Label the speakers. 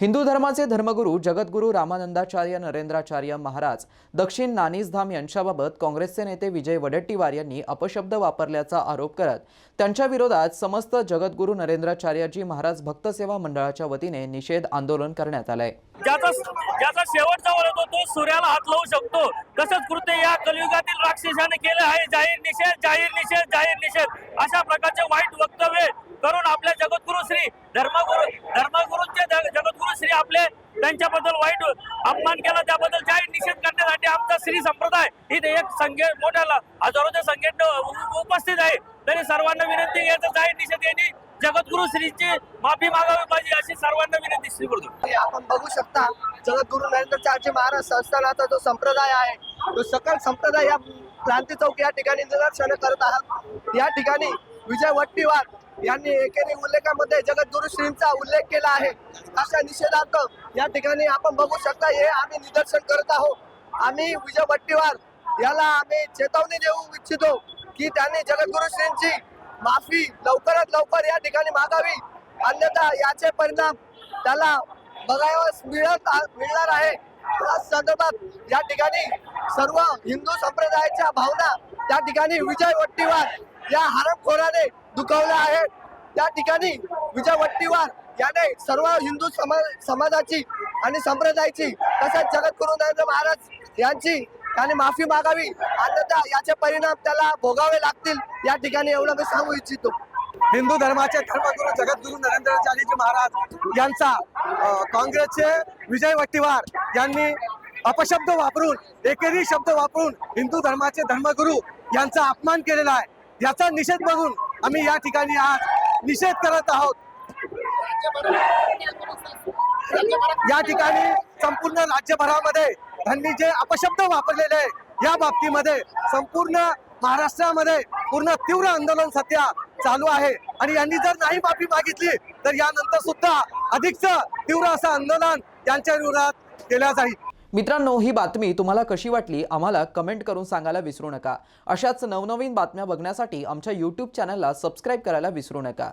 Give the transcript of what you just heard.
Speaker 1: हिंदू धर्माचे धर्मगुरू जगद्गुरू रामानंदाचार्य नरेंद्राचार्य महाराज दक्षिण नानीसधाम यांच्याबाबत काँग्रेसचे नेते विजय वडेट्टीवार यांनी अपशब्द वापरल्याचा आरोप करत त्यांच्या विरोधात समस्त जगद्गुरू नरेंद्राचार्यजी महाराज भक्त सेवा मंडळाच्या वतीने निषेध आंदोलन करण्यात आलंय.
Speaker 2: ज्याचा ज्याचा शेवटचा वर होतो तो सूर्याला हात लावू शकतो. तसंच कृत्य या कलियुगातील राक्षसाने केलं आहे. जाहीर निषेध जाहीर निषेध जाहीर निषेध. अशा प्रकारचे वाईट वक्तव्य करून आपल्या जगद्गुरू श्री धर्मगुरू धर्मगुरू श्री आपले त्यांच्याबद्दल वाईट अपमान केला त्याबद्दल जाहीर निषेध करण्यासाठी आमचा श्री संप्रदाय इथे एक संख्ये मोठ्याला हजारोच्या संख्येत उपस्थित आहे. तरी सर्वांना विनंती याचा जाहीर निषेध यांनी जगद्गुरु श्रीची माफी मागावी पाहिजे अशी सर्वांना विनंती श्री करतो
Speaker 3: आपण बघू शकता जगद्गुरु नरेंद्रचार्य महाराज संस्थानाचा जो संप्रदाय आहे तो सकल संप्रदाय या क्रांती चौक या ठिकाणी निदर्शन करत आहात. या ठिकाणी विजय वट्टीवार यांनी एकेरी उल्लेखामध्ये जगद्गुरु श्रींचा उल्लेख केला आहे. अशा निषेधार्थ या ठिकाणी आपण बघू शकता हे आम्ही निदर्शन करत आहोत. आम्ही विजय भट्टीवार याला आम्ही चेतावणी देऊ इच्छितो की त्यांनी जगद्गुरु श्रींची माफी लवकरात लवकर या ठिकाणी मागावी. अन्यथा याचे परिणाम त्याला बघावयास मिळत मिळणार आहे. त्या संदर्भात या ठिकाणी सर्व हिंदू संप्रदायाच्या भावना त्या ठिकाणी विजय वट्टीवार या हरमखोराने दुखावला आहेत त्या ठिकाणी विजय वट्टीवार याने सर्व हिंदू समाज समाजाची आणि संप्रदायाची तसेच जगद्गुरु नरेंद्र महाराज यांची त्याने माफी मागावी. अन्यथा याचे परिणाम त्याला भोगावे लागतील. या ठिकाणी एवढं मी सांगू इच्छितो.
Speaker 4: हिंदू धर्माचे धर्मगुरु जगद्गुरु नरेंद्र चालीजी महाराज यांचा काँग्रेसचे विजय वट्टीवार यांनी अपशब्द वापरून एकेरी शब्द वापरून हिंदू धर्माचे धर्मगुरू यांचा अपमान केलेला आहे. याचा निषेध म्हणून आम्ही या ठिकाणी आज निषेध करत आहोत. या ठिकाणी संपूर्ण राज्यभरामध्ये त्यांनी जे अपशब्द वापरलेले आहे या बाबतीमध्ये संपूर्ण महाराष्ट्रामध्ये पूर्ण तीव्र आंदोलन सध्या चालू आहे. आणि यांनी जर नाही माफी मागितली तर यानंतर सुद्धा अधिकच तीव्र असं आंदोलन यांच्या विरोधात केल्या जाईल.
Speaker 1: मित्रांनो ही बातमी तुम्हाला कशी वाटली? आम्हाला कमेंट करून सांगायला विसरू नका. अशाच नवनवीन बातम्या बघण्यासाठी आमच्या यूट्यूब चॅनलला सबस्क्राईब करायला विसरू नका.